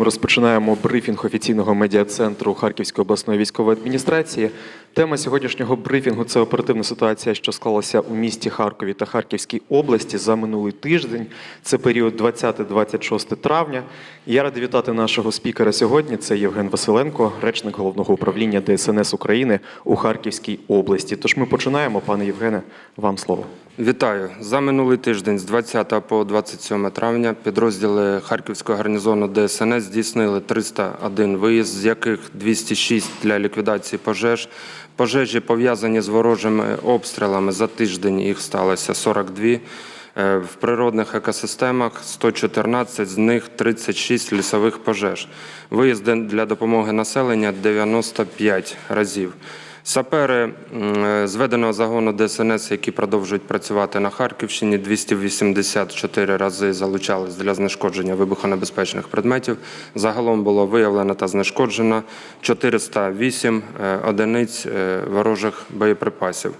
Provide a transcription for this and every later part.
Ми розпочинаємо брифінг офіційного медіа-центру Харківської обласної військової адміністрації. Тема сьогоднішнього брифінгу це оперативна ситуація, що склалася у місті Харкові та Харківській області за минулий тиждень. Це період 20-26 травня. Я радий вітати нашого спікера сьогодні. Це Євген Василенко, речник головного управління ДСНС України у Харківській області. Тож ми починаємо, пане Євгене, вам слово. Вітаю за минулий тиждень з 20 по 27 травня підрозділи Харківського гарнізону ДСНС здійснили 301 виїзд, з яких 206 для ліквідації пожеж. Пожежі пов'язані з ворожими обстрілами за тиждень. Їх сталося 42. Е, В природних екосистемах 114, з них 36 лісових пожеж. Виїзди для допомоги населення 95 разів. Сапери е, зведеного загону ДСНС, які продовжують працювати на Харківщині, 284 рази залучались для знешкодження вибухонебезпечних предметів. Загалом було виявлено та знешкоджено 408 е, одиниць е, ворожих боєприпасів.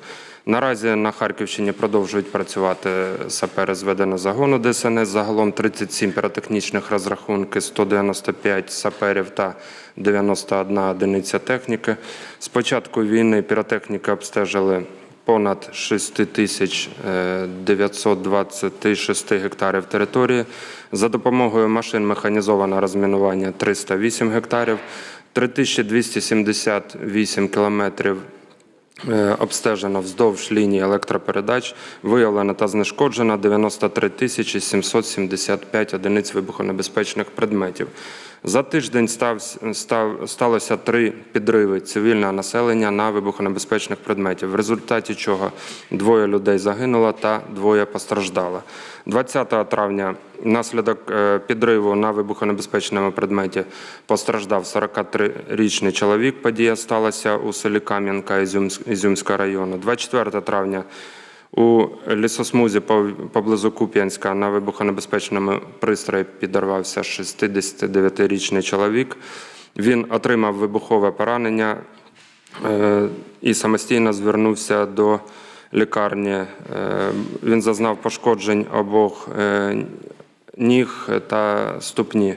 Наразі на Харківщині продовжують працювати сапери зведеного загону ДСНС. Загалом 37 піротехнічних розрахунки, 195 саперів та 91 одиниця техніки. З початку війни піротехніка обстежили понад 6 тисяч е, 926 гектарів території. За допомогою машин механізованого розмінування 308 гектарів, 3278 кілометрів Обстежено вздовж лінії електропередач, виявлено та знешкоджено 93 тисячі 775 одиниць вибухонебезпечних предметів. За тиждень став, став, сталося три підриви цивільного населення на вибухонебезпечних предметів, в результаті чого двоє людей загинуло та двоє постраждало. 20 травня внаслідок е, підриву на вибухонебезпечному предметі постраждав 43-річний чоловік. Подія сталася у селі Кам'янка Ізюмсь- Ізюмського району. 24 травня у лісосмузі поблизу Куп'янська на вибухонебезпечному пристрої підорвався 69-річний чоловік. Він отримав вибухове поранення е, і самостійно звернувся до лікарні. Е, Він зазнав пошкоджень обох е, ніг та ступні.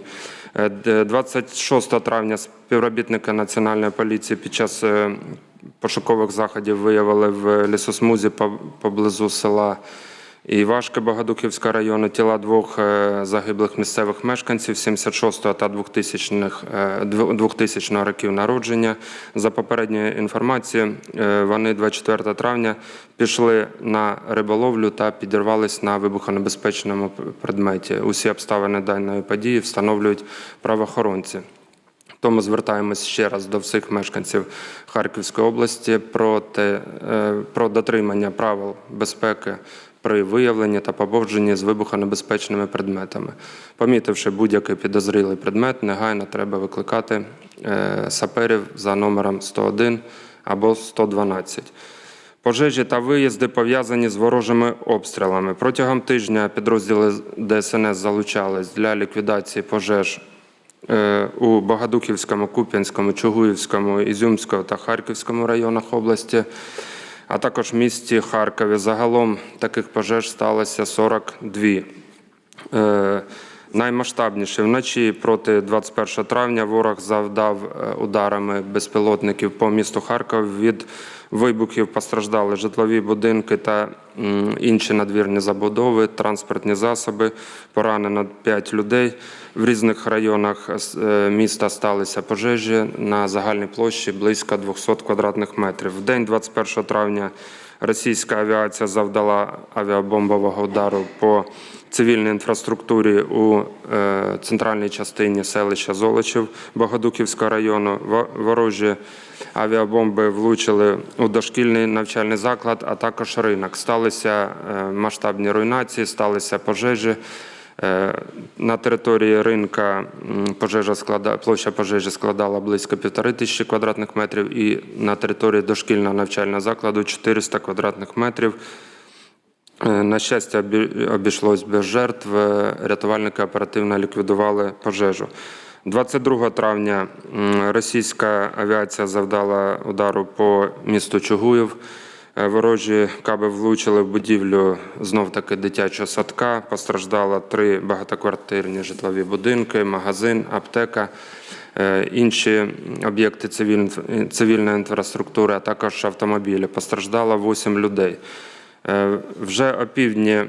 Е, 26 травня співробітники Національної поліції під час пошукових заходів виявили в лісосмузі поблизу села Івашки Богодуківського району тіла двох е, загиблих місцевих мешканців 76 та 2000 е, дв- 2000 років народження. За попередньою інформацією, е, вони 24 травня пішли на риболовлю та підірвались на вибухонебезпечному предметі. Усі обставини даної події встановлюють правоохоронці. Тому звертаємось ще раз до всіх мешканців Харківської області про, те, е, про дотримання правил безпеки при виявленні та поводженні з вибухонебезпечними предметами. Помітивши будь-який підозрілий предмет, негайно треба викликати е, саперів за номером 101 або 112. Пожежі та виїзди пов'язані з ворожими обстрілами. Протягом тижня підрозділи ДСНС залучались для ліквідації пожеж у Богодуківському, Куп'янському, Чугуївському, Ізюмському та Харківському районах області, а також місті Харкові. Загалом таких пожеж сталося 42. Наймасштабніше вночі проти 21 травня ворог завдав е, ударами безпілотників по місту Харків. Від вибухів постраждали житлові будинки та інші надвірні забудови, транспортні засоби. Поранено 5 людей. В різних районах е, міста сталися пожежі на загальній площі близько 200 квадратних метрів. В день 21 травня російська авіація завдала авіабомбового удару по цивільній інфраструктурі у е, центральній частині селища Золочів Богодуківського району. Во- Ворожі авіабомби влучили у дошкільний навчальний заклад, а також ринок. Сталися е, масштабні руйнації, сталися пожежі. Е, На території ринка пожежа склада, площа пожежі складала близько півтори тисячі квадратних метрів, і на території дошкільного навчального закладу 400 квадратних метрів. Е, На щастя, обі- обійшлось без жертв. Е, Рятувальники оперативно ліквідували пожежу. 22 травня російська авіація завдала удару по місту Чугуїв. Е, Ворожі каби влучили в будівлю знов-таки дитячого садка. Постраждало три багатоквартирні житлові будинки, магазин, аптека, е, інші об'єкти цивільної інфраструктури, а також автомобілі. Постраждало 8 людей. Е, Вже опівдні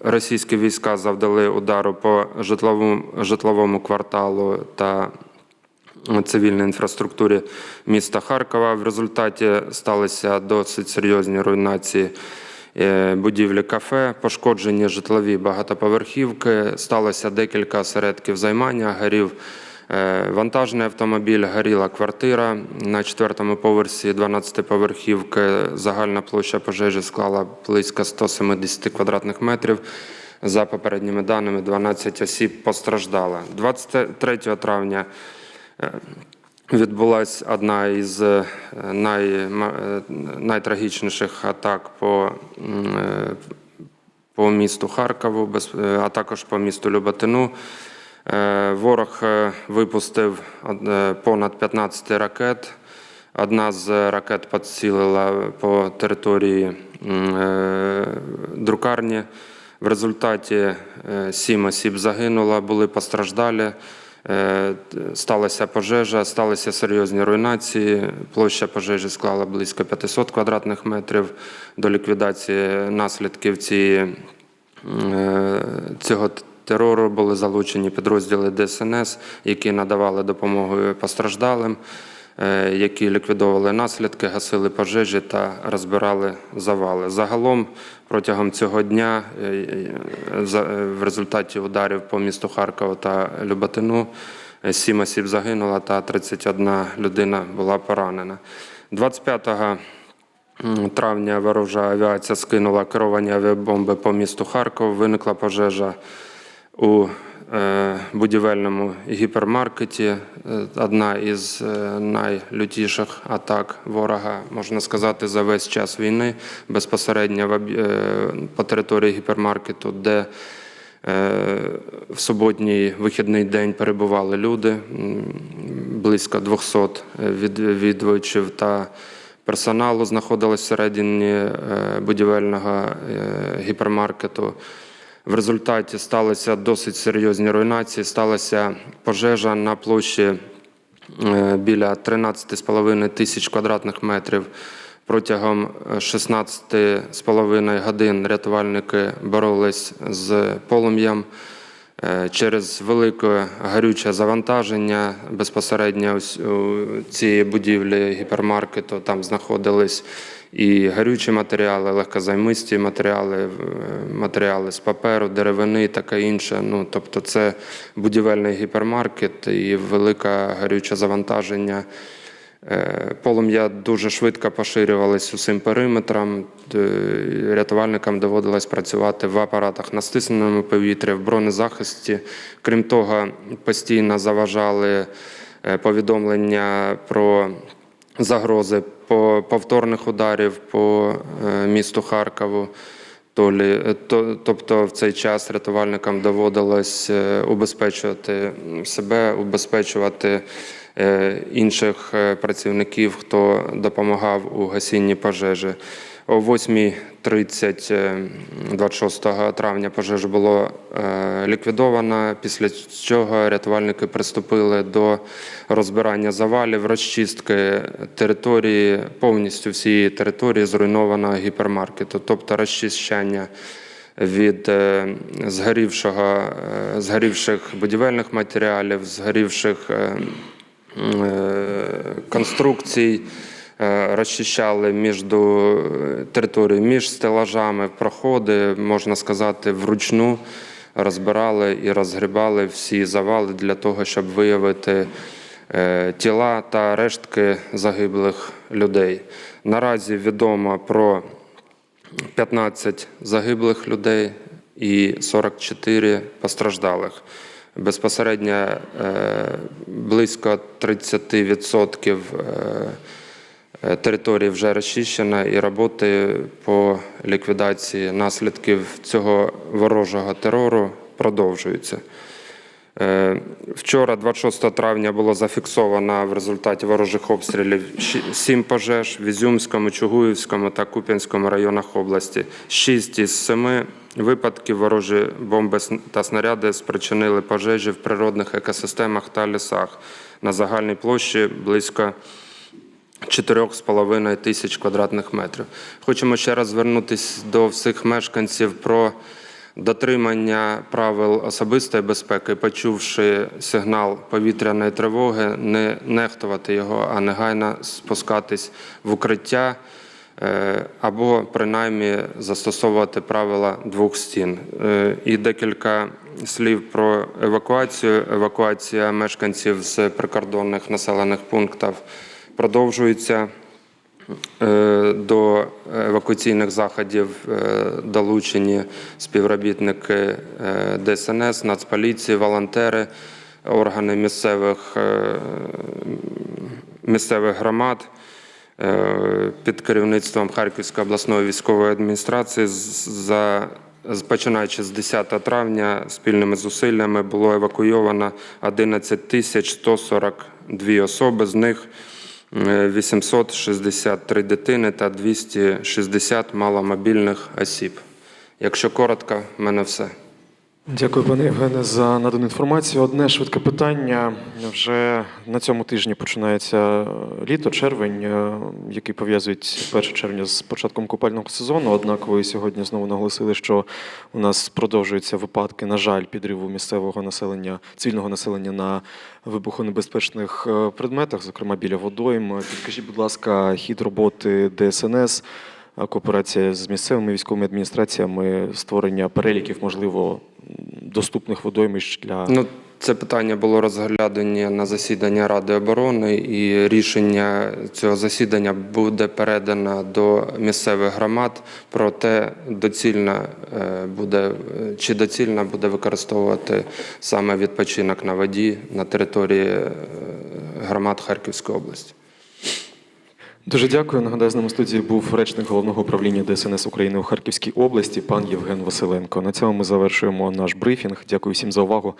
російські війська завдали удару по житловому, житловому кварталу та цивільній інфраструктурі міста Харкова. В результаті сталися досить серйозні руйнації е, будівлі кафе, пошкоджені житлові багатоповерхівки. Сталося декілька осередків займання. Горів е, вантажний автомобіль, горіла квартира на четвертому поверсі 12-поверхівки. Загальна площа пожежі склала близько 170 квадратних метрів. За попередніми даними, 12 осіб постраждало. 23 травня відбулася одна із е, най, е, найтрагічніших атак по, е, по місту Харкову, а також по місту Люботину. Ворог випустив понад 15 ракет. Одна з ракет поцілила по території друкарні. В результаті сім осіб загинуло, були постраждалі. Е, Сталася пожежа, сталися серйозні руйнації. Площа пожежі склала близько 500 квадратних метрів. До ліквідації наслідків цієї Е, цього терору були залучені підрозділи ДСНС, які надавали допомогу постраждалим, які ліквідовували наслідки, гасили пожежі та розбирали завали. Загалом протягом цього дня е, е, е, в результаті ударів по місту Харкова та Люботину е, сім осіб загинуло та 31 людина була поранена. 25 М, травня ворожа авіація скинула керовані авіабомби по місту Харков. Виникла пожежа у е, будівельному гіпермаркеті. Е, Одна із е, найлютіших атак ворога, можна сказати, за весь час війни безпосередньо е, по території гіпермаркету, де Е, В суботній вихідний день перебували люди, близько 200 відвідувачів та персоналу знаходилось всередині е, будівельного е, гіпермаркету. В результаті сталися досить серйозні руйнації. Сталася пожежа на площі е, біля 13,5 тисяч квадратних метрів. Протягом е, 16,5 годин рятувальники боролись з полум'ям. Е, Через велике гарюче завантаження безпосередньо цієї будівлі гіпермаркету там знаходились і гарючі матеріали, легкозаймисті матеріали, е, матеріали з паперу, деревини, таке інше. Ну, тобто це будівельний гіпермаркет і велике гарюче завантаження. Е, Полум'я дуже швидко поширювалось усім периметром. Рятувальникам доводилось працювати в апаратах на стисненому повітрі, в бронезахисті. Крім того, постійно заважали е, повідомлення про загрози по повторних ударів по е, місту Харкову. Е, тобто в цей час рятувальникам доводилось е, убезпечувати себе, убезпечувати е, інших е, працівників, хто допомагав у гасінні пожежі. О 8.30 е, 26 травня пожежа було е, ліквідовано, після чого рятувальники приступили до розбирання завалів, розчистки території, повністю всієї території зруйнованого гіпермаркету, тобто розчищання від е, згорівшого, е, згорівших будівельних матеріалів, згорівших е, е, конструкцій, е, розчищали між територією між стелажами, проходи, можна сказати, вручну розбирали і розгрібали всі завали для того, щоб виявити е, тіла та рештки загиблих людей. Наразі відомо про 15 загиблих людей і 44 постраждалих. Безпосередньо е, близько 30% е, е, території вже розчищена, і роботи по ліквідації наслідків цього ворожого терору продовжуються. Е, Вчора, 26 травня, було зафіксовано в результаті ворожих обстрілів 7 пожеж в Ізюмському, Чугуївському та Куп'янському районах області. 6 із 7 випадків ворожі бомби та снаряди спричинили пожежі в природних екосистемах та лісах на загальній площі близько 4,5 тисяч квадратних метрів. Хочемо ще раз звернутися до всіх мешканців про дотримання правил особистої безпеки, почувши сигнал повітряної тривоги, не нехтувати його, а негайно спускатись в укриття е, або принаймні застосовувати правила двох стін. Е, І декілька слів про евакуацію. Евакуація мешканців з прикордонних населених пунктів продовжується. Е, До евакуаційних заходів е, долучені співробітники е, ДСНС, Нацполіції, волонтери, органи місцевих, місцевих громад під керівництвом Харківської обласної військової адміністрації. За Починаючи з 10 травня спільними зусиллями було евакуйовано 11 тисяч 142 особи, з них 863 дитини та 260 маломобільних осіб. Якщо коротко, в мене все. Дякую, пане Євгене, за надану інформацію. Одне швидке питання. Вже на цьому тижні починається літо, червень, е, який пов'язують 1 червня з початком купального сезону. Однак ви сьогодні знову наголосили, що у нас продовжуються випадки, на жаль, підриву місцевого населення, цивільного населення на вибухонебезпечних е, предметах, зокрема біля водойм. Підкажіть, будь ласка, хід роботи ДСНС. Кооперація з місцевими військовими адміністраціями, створення переліків, можливо, доступних водоймищ для Ну, це питання було розглядане на засіданні Ради оборони, і рішення цього засідання буде передано до місцевих громад. Проте доцільно е, буде чи доцільно буде використовувати саме відпочинок на воді на території е, громад Харківської області. Дуже дякую. Нагадаю, з нами студії був речник головного управління ДСНС України у Харківській області, пан Євген Василенко. На цьому ми завершуємо наш брифінг. Дякую всім за увагу.